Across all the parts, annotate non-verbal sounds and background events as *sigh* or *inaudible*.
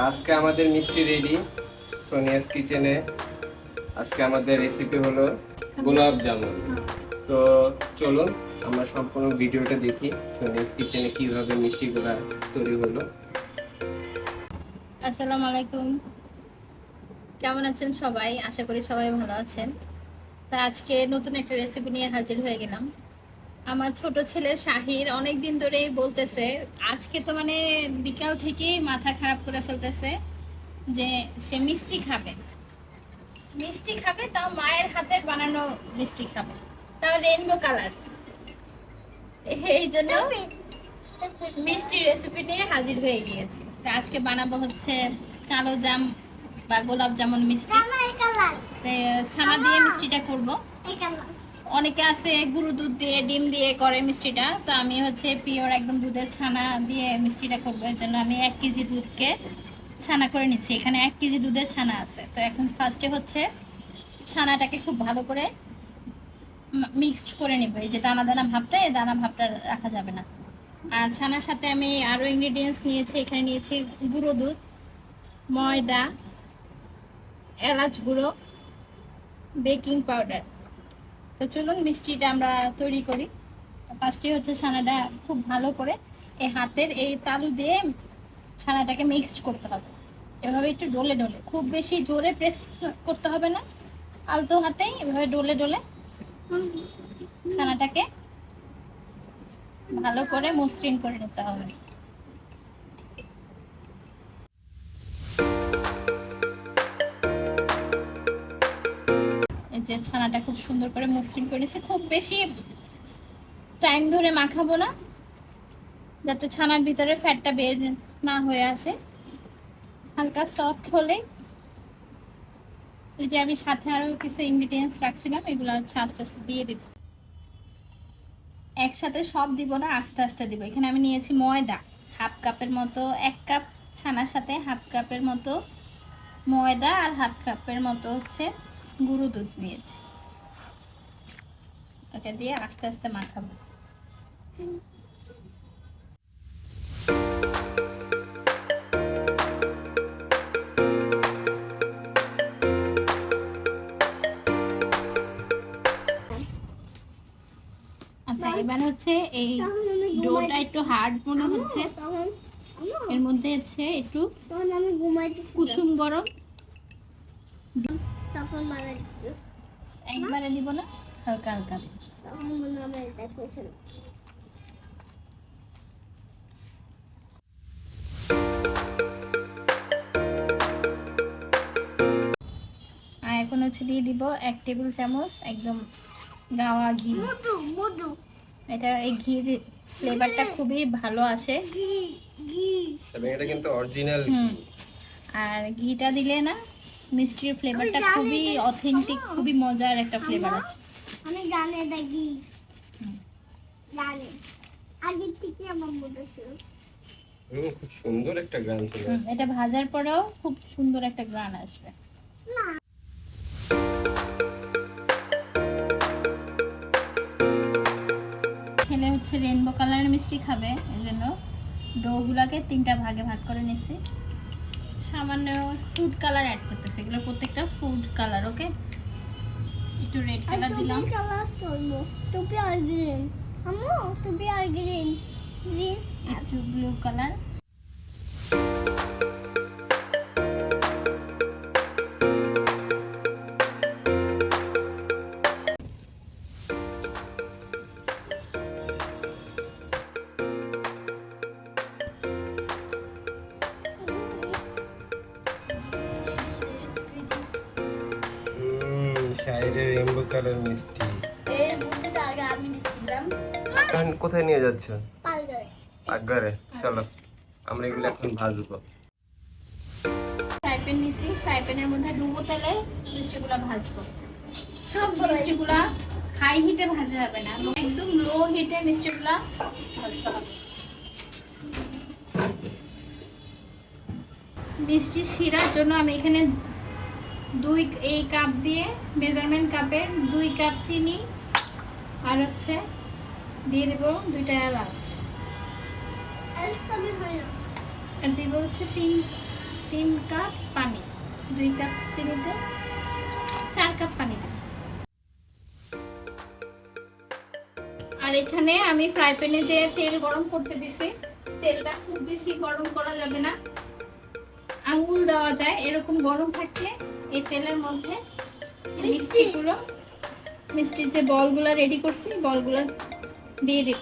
আজকে আমাদের মিষ্টি রেডি, সোনিয়াস কিচেনে। আজকে আমাদের রেসিপি হলো গোলাপ জামুন। তো চলুন, আমরা সম্পূর্ণ ভিডিওটা দেখি সোনিয়াস কিচেনে কীভাবে মিষ্টিগুলা তৈরি হলো। আসসালামু আলাইকুম। কেমন আছেন সবাই? আশা করি সবাই ভালো আছেন। তা আজকে নতুন একটা রেসিপি নিয়ে হাজির হয়ে গেলাম। আমার ছোট ছেলে শাহির অনেক দিন ধরেই বলতেছে আজকে তো মানে বিকাল থেকেই মাথা খারাপ করে ফেলতেছে যে সে মিষ্টি খাবে। মিষ্টি খাবে তাও মায়ের হাতের বানানো মিষ্টি খাবে। তাও রেনবো কালার এই জন্য মিষ্টি রেসিপি নিয়ে হাজির হয়ে গিয়েছি। তো আজকে বানাবো হচ্ছে কালো জাম বা গোলাপ জামুন মিষ্টি। তো ছানা দিয়ে মিষ্টিটা করব। অনেকে আছে গুঁড়ো দুধ দিয়ে, ডিম দিয়ে করে মিষ্টিটা। তো আমি হচ্ছে পিওর একদম দুধের ছানা দিয়ে মিষ্টিটা করব। এর জন্য আমি এক কেজি দুধকে ছানা করে নিচ্ছি। এখানে এক কেজি দুধের ছানা আছে। তো এখন ফার্স্টে হচ্ছে ছানাটাকে খুব ভালো করে মিক্সড করে নেব। এই যে দানা দানা ভাবটা, এই দানা ভাবটা রাখা যাবে না। আর ছানার সাথে আমি আরও ইনগ্রেডিয়েন্টস নিয়েছি। এখানে নিয়েছি গুঁড়ো দুধ, ময়দা, এলাচ গুঁড়ো, বেকিং পাউডার। তো চলুন মিষ্টিটা আমরা তৈরি করি। ফার্স্টে হচ্ছে ছানাটা খুব ভালো করে এই হাতের এই তালু দিয়ে ছানাটাকে মিক্সড করতে হবে। এভাবে একটু ডলে ডলে, খুব বেশি জোরে প্রেস করতে হবে না। আলতো হাতেই এভাবে ডলে ডলে ছানাটাকে ভালো করে মসৃণ করে নিতে হবে। যে ছানাটা খুব সুন্দর করে মসৃণ করে নিয়েছি। খুব বেশি টাইম ধরে মাখাবো না, যাতে ছানার ভিতরে ফ্যাটটা বের না হয়ে আসে। হালকা সফট হলে এই যে আমি সাথে আরও কিছু ইনগ্রিডিয়েন্টস রাখছিলাম, এগুলো হচ্ছে আস্তে আস্তে দিয়ে দিব একসাথে সব দিব না, আস্তে আস্তে দিব। এখানে আমি নিয়েছি ময়দা, হাফ কাপের মতো, এক কাপ ছানার সাথে হাফ কাপের মতো ময়দা আর হাফ কাপের মতো হচ্ছে গুঁড়ো দুধ নিয়েছি। এটা দিয়ে আস্তে আস্তে মাখাবো। আচ্ছা এবার হচ্ছে এই ডোটা একটু হার্ড মনে হচ্ছে। এর মধ্যে হচ্ছে একটু কুসুম গরম। একবারে দিব না? হালকা হালকা। আর এখন হচ্ছে দিয়ে দিব এক টেবিল চামচ একদম গাওয়া ঘি। মধু মধু। এটা এই ঘি ফ্লেভারটা খুবই ভালো আসে। ঘি ঘি। এটা কিন্তু অরিজিনাল আর ঘিটা দিলে না মিষ্টির ফ্লেভারটা খুবই অথেন্টিক খুবই মজার একটা ফ্লেভার আছে। আমি জানি এটা জানি। আগের থেকে আমার মনে ছিল। খুব সুন্দর একটা গ্রাম চলে এটা ভাজার পরেও খুব সুন্দর একটা গ্রান আসবে। না। ছেলে হচ্ছে রেনবো কালারের মিষ্টি খাবে এই জন্য ডোগুলাকে তিনটা ভাগে ভাগ করে নিছি। সামান্য ফুড কালার অ্যাড করতেছে। এগুলো প্রত্যেকটা ফুড কালার ওকে একটু রেড কালার দিলাম টুপি কালার চলবো। টুপি আর গ্রিন আম্মু টুপি আর গ্রিন গ্রিন একটু ব্লু কালার শাইরের রেইনবো কালার মিষ্টি। এর মধ্যে আগে আমি দিছিলাম এখন কোথায় নিয়ে যাচ্ছ? পাকঘরে চলো আমরা এগুলো এখন ভাজবো। ফ্রাই প্যান নিছি ফ্রাই প্যানের মধ্যে ডুবো তেলে মিষ্টিগুলো ভাজবো। সব মিষ্টিগুলা হাই হিটে ভাজা হবে না একদম লো হিটে মিষ্টিগুলা ভাজতে হবে। মিষ্টি শিরার জন্য আমি এখানে দুই এই কাপ দিয়ে মেজারমেন্ট কাপের দুই কাপ চিনি, আর হচ্ছে দিয়ে দেবো দুইটা এলাচ। আর দেবো হচ্ছে তিন তিন কাপ পানি, দুই কাপ চিনিতে চার কাপ পানি দেব। আর এখানে আমি ফ্রাই প্যানে যে তেল গরম করতে দিছি, তেলটা খুব বেশি গরম করা যাবে না। আঙ্গুল দেওয়া যায়, এরকম গরম থাকলে এই তেলের মধ্যে মিষ্টিগুলো মিষ্টির যে বলগুলো রেডি করছি বলগুলো দিয়ে দেব।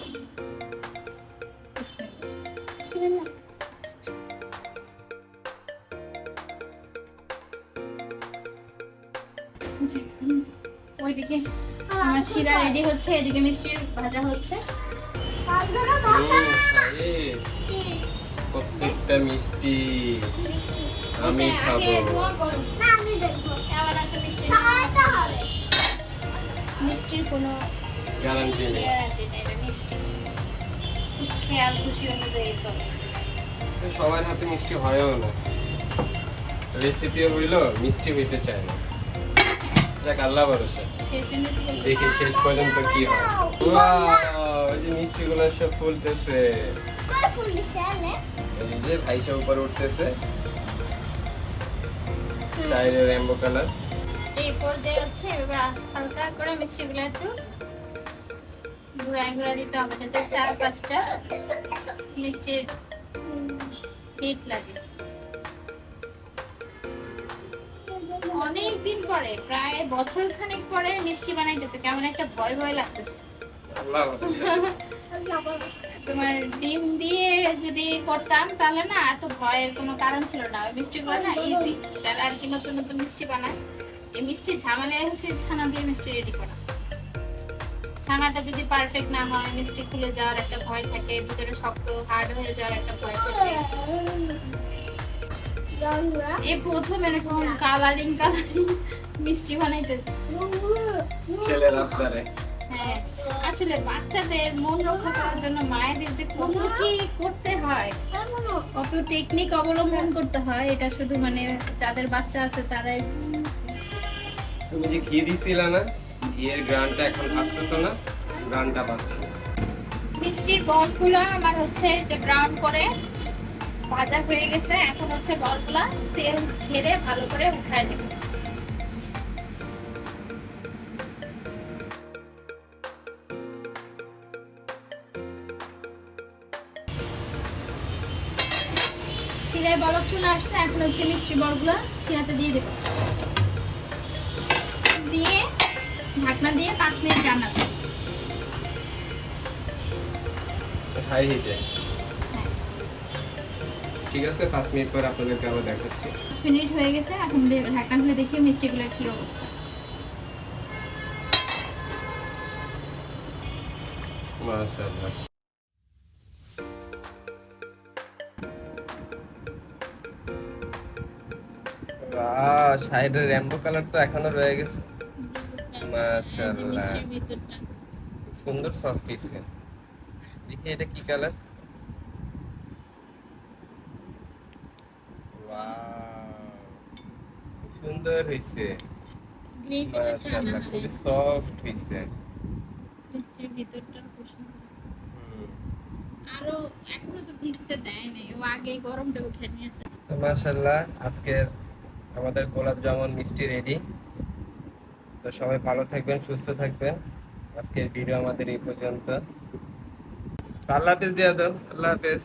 ওইদিকে আমার শিরা রেডি হচ্ছে এদিকে মিষ্টির ভাজা হচ্ছে। প্রত্যেকটা মিষ্টি আমি খাব। মিষ্টির কোনো গ্যারান্টি নেই। খেয়াল খুশি অনুযায়ী সবার হাতে মিষ্টি হয়ও না। রেসিপিও হইল মিষ্টি হইতে চায় না। যাক আল্লাহ ভরসা। দেখি শেষ পর্যন্ত কি হয়। ওই যে মিষ্টিগুলো সব ফুলতেছে। এই যে ভাইসা উপরে উঠতেছে। সাইডের রেমবো কালার এই পর্যায়ে হচ্ছে এবার হালকা করে মিষ্টিগুলো একটু ঘুরায় ঘুরা দিতে হবে যাতে চার পাঁচটা মিষ্টির হিট লাগে। অনেক দিন পরে প্রায় বছর খানেক পরে মিষ্টি বানাইতেছে। কেমন একটা ভয় ভয় লাগতেছে। *laughs* তোমার ডিম দিয়ে যদি করতাম তাহলে না এত ভয়ের কোনো কারণ ছিল না। ওই মিষ্টিগুলো না ইজি যারা আর কি নতুন নতুন মিষ্টি বানায় এই মিষ্টির ঝামেলায় হচ্ছে ছানা দিয়ে মিষ্টি রেডি করা। ছানাটা যদি পারফেক্ট না হয় মিষ্টি খুলে যাওয়ার একটা ভয় থাকে ভিতরে শক্ত হার্ড হয়ে যাওয়ার একটা ভয় থাকে। এই প্রথম এরকম কালারিং কালারিং মিষ্টি বানাইতেছে ছেলের আপনারে হ্যাঁ আসলে বাচ্চাদের মন রক্ষা করার জন্য মায়েদের যে কত কি করতে হয় কত টেকনিক অবলম্বন করতে হয় এটা শুধু মানে যাদের বাচ্চা আছে তারাই তুমি যে ঘি দিছিলা না ঘিয়ের গ্রানটা এখন আসতেছো না গ্রানটা পাচ্ছি মিষ্টির বলগুলো আমার হচ্ছে যে ব্রাউন করে ভাজা হয়ে গেছে। এখন হচ্ছে বলগুলা তেল ছেড়ে ভালো করে উঠায় নেব। শিরায় বলক চলে আসছে। এখন হচ্ছে মিষ্টি বলগুলো শিরাতে দিয়ে দেবো। দিয়ে ঢাকনা দিয়ে পাঁচ মিনিট রান্না করব। হাই হিটে। ঠিক আছে পাঁচ মিনিট পর আপনাদেরকে আবার দেখাচ্ছি। পাঁচ মিনিট হয়ে গেছে এখন ঢাকনা খুলে দেখি মিষ্টিগুলোর কি অবস্থা। মাশাআল্লাহ। সাইডের রেমবো কালার তো এখনও রয়ে গেছে। মাশাআল্লাহ। খুব সুন্দর সফট পিসে দেখি এটা কি কালার সুন্দর হয়েছে মাশাআল্লাহ খুবই সফট হয়েছে মিষ্টির ভিতরটা খুব আরও এখনও তো ভিজতে দেয় নাই ও আগেই গরমটা উঠে নিয়েছে তো মাশাআল্লাহ আজকে আমাদের গোলাপ জামুন মিষ্টি রেডি তো সবাই ভালো থাকবেন সুস্থ থাকবেন। আজকের ভিডিও আমাদের এই পর্যন্ত। আল্লাহ হাফেজ দিয়া দাও আল্লাহ হাফেজ।